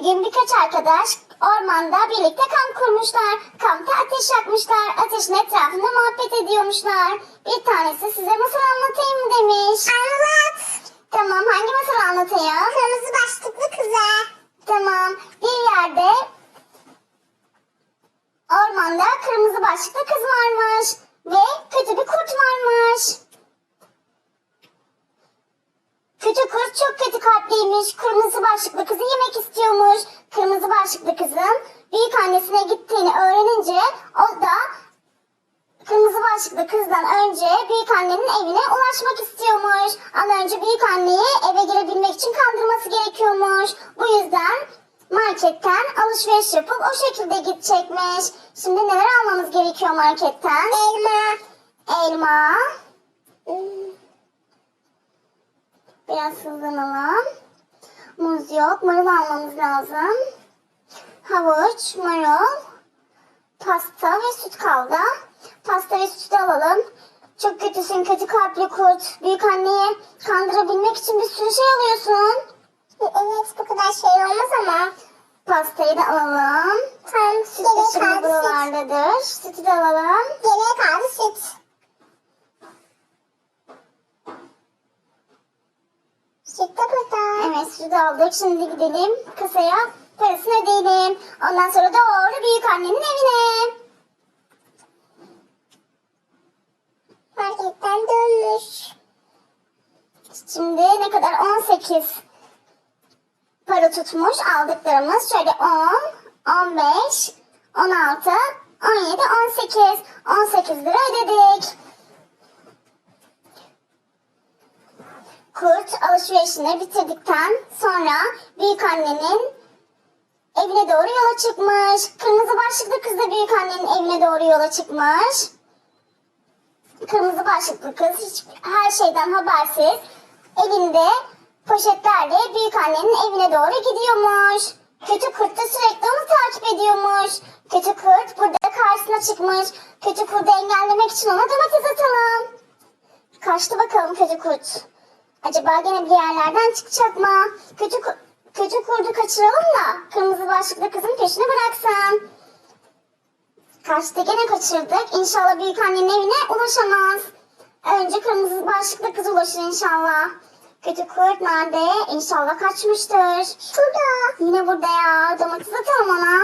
Bir gün birkaç arkadaş ormanda birlikte kamp kurmuşlar. Kampta ateş yakmışlar. Ateşin etrafında muhabbet ediyormuşlar. Bir tanesi size masal anlatayım mı demiş. Anlat. Tamam hangi masal anlatayım? Kırmızı başlıklı kıza. Tamam. Bir yerde ormanda kırmızı başlıklı kız varmış. Ve kötü bir kurt varmış. Kötü kalpliymiş. Kırmızı başlıklı kızı yemek istiyormuş. Kırmızı başlıklı kızın büyük annesine gittiğini öğrenince o da kırmızı başlıklı kızdan önce büyük annenin evine ulaşmak istiyormuş. Ama önce büyük anneyi eve girebilmek için kandırması gerekiyormuş. Bu yüzden marketten alışveriş yapıp o şekilde gidecekmiş. Şimdi neler almamız gerekiyor marketten? Elma. Hmm. Biraz hızlanalım. Muz yok. Marul almamız lazım. Havuç, marul, pasta ve süt kaldı. Pasta ve sütü alalım. Çok kötüsün kötü kalpli kurt. Büyük anneyi kandırabilmek için bir sürü şey alıyorsun. Evet bu kadar şey olmaz ama. Pastayı da alalım. Tamam. Süt de şimdi buralardadır. Sütü de alalım. Geriye kaldı süt. Süt de sütü aldık. Şimdi gidelim kasaya parasını ödeyelim. Ondan sonra doğru büyük annenin evine. Marketten dönmüş. Şimdi ne kadar? 18 para tutmuş aldıklarımız. Şöyle 10, 15, 16, 17, 18. 18 lira ödedik. Kurt alışverişini bitirdikten sonra büyük annenin evine doğru yola çıkmış. Kırmızı başlıklı kız da büyük annenin evine doğru yola çıkmış. Kırmızı başlıklı kız hiç her şeyden habersiz elinde poşetlerle büyük annenin evine doğru gidiyormuş. Kötü kurt da sürekli onu takip ediyormuş. Kötü kurt burada karşısına çıkmış. Kötü kurdu engellemek için ona domates atalım. Kaçtı bakalım kötü kurt. Acaba gene bir yerlerden çıkacak mı? Kötü, kötü kurdu kaçıralım da kırmızı başlıklı kızın peşini bıraksın. Kaçtı gene kaçırdık. İnşallah büyük annenin evine ulaşamaz. Önce kırmızı başlıklı kız ulaşır inşallah. Kötü kurt nerede? İnşallah kaçmıştır. Şurada. Yine burada ya. Domates atalım ona.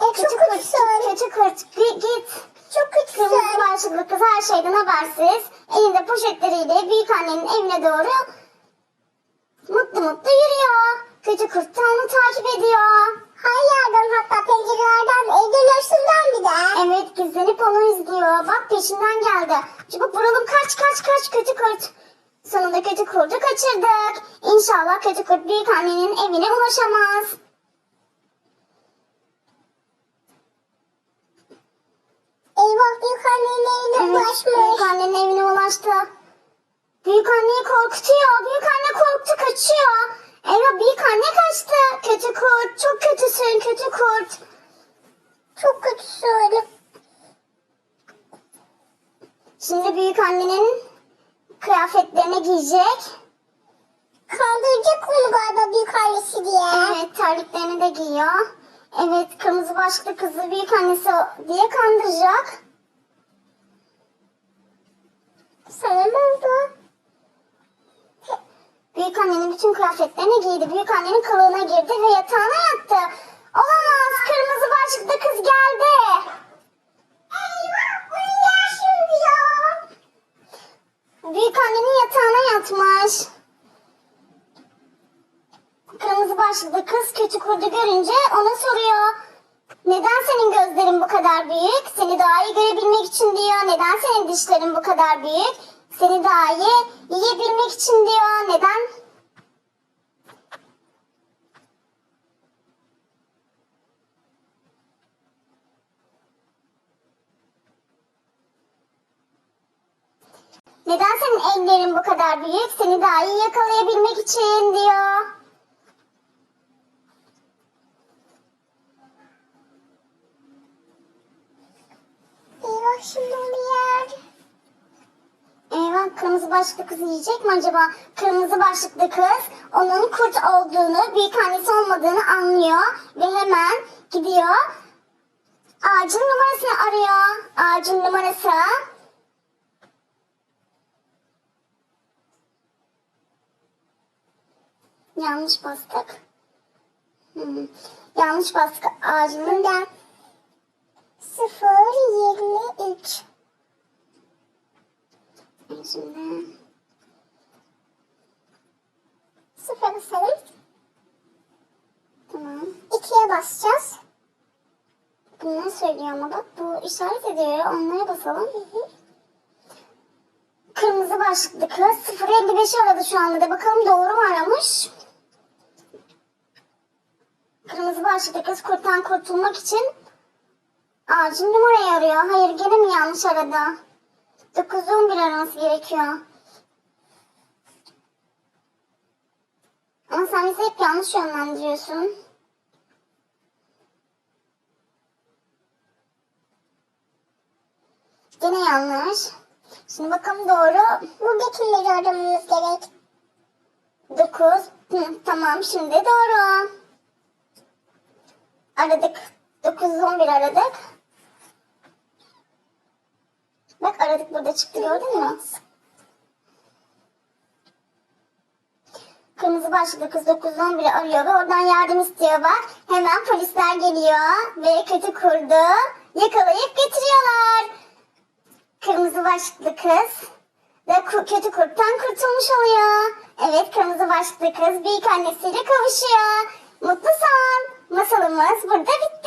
E, kötü kurt, kötü kurt. Git, git. Çok kötü. Kırmızı başlıklı kız her şeyden habersiz. Elinde poşetleriyle büyük annenin evine doğru mutlu mutlu yürüyor. Kötü kurt da onu takip ediyor. Her yerden hatta pencerelerden evden üstünden bir de. Evet gizlenip onu izliyor. Bak peşinden geldi. Çabuk vuralım kaç kaç kaç kötü kurt. Sonunda kötü kurdu kaçırdık. İnşallah kötü kurt büyük annenin evine ulaşamaz. Eyvah büyük annenin evine ulaşmış. Büyük annenin evine ulaştı. Büyük anneyi korkutuyor. Büyük anne korktu kaçıyor. Eyvah büyük anne kaçtı. Kötü kurt. Çok kötüsün kötü kurt. Çok kötüsün. Şimdi büyük annenin kıyafetlerini giyecek. Kaldıracak onu galiba büyük annesi diye. Evet terliklerini de giyiyor. Evet kırmızı başlıklı kızı büyük annesi diye kandıracak. Ne oldu? Büyük annenin bütün kıyafetlerini giydi. Büyük annenin kılığına girdi ve yatağına yattı. Olamaz kırmızı başlıklı kız geldi. Eyvah uyuyor şimdi ya. Büyük annenin yatağına yatmış. Kırmızı başlıklı kız kötü kurdu görünce ona soruyor. Neden senin gözlerin bu kadar büyük? Seni daha iyi görebilmek için diyor. Neden senin dişlerin bu kadar büyük? Seni daha iyi yiyebilmek için diyor. Neden? Neden senin ellerin bu kadar büyük? Seni daha iyi yakalayabilmek için diyor. Eyvah şimdi onu yer. Eyvah Kırmızı başlıklı kız yiyecek mi acaba? Kırmızı başlıklı kız onun kurt olduğunu, büyük annesi olmadığını anlıyor ve hemen gidiyor. Ağacın numarasını arıyor. Ağacın numarası. Yanlış bastık. Hmm. Yanlış bastık ağacının da 023 Şimdi sıfır basalım. Tamam. İkiye basacağız. Bu ne söylüyor ama bak bu işaret ediyor. Onlara basalım. Kırmızı başlıklı kız 055 aradı şu anda da bakalım doğru mu aramış? Kırmızı başlıklı kız kurttan kurtulmak için ağacın numarayı arıyor. Hayır gene mi yanlış aradı? 911 araması gerekiyor. Ama sen bizi hep yanlış yönlendiriyorsun. Gene yanlış. Şimdi bakalım doğru. Buradakileri aramamız gerek. 9. Hı, tamam şimdi doğru. Aradık. 911 aradık. Bak aradık burada çıktı gördün mü? Kırmızı başlıklı kız 911'i arıyor ve oradan yardım istiyor bak. Hemen polisler geliyor ve kötü kurdu yakalayıp getiriyorlar. Kırmızı başlıklı kız ve kötü kurttan kurtulmuş oluyor. Evet kırmızı başlıklı kız büyük annesiyle kavuşuyor. Mutlu son. Masalımız burada bitti.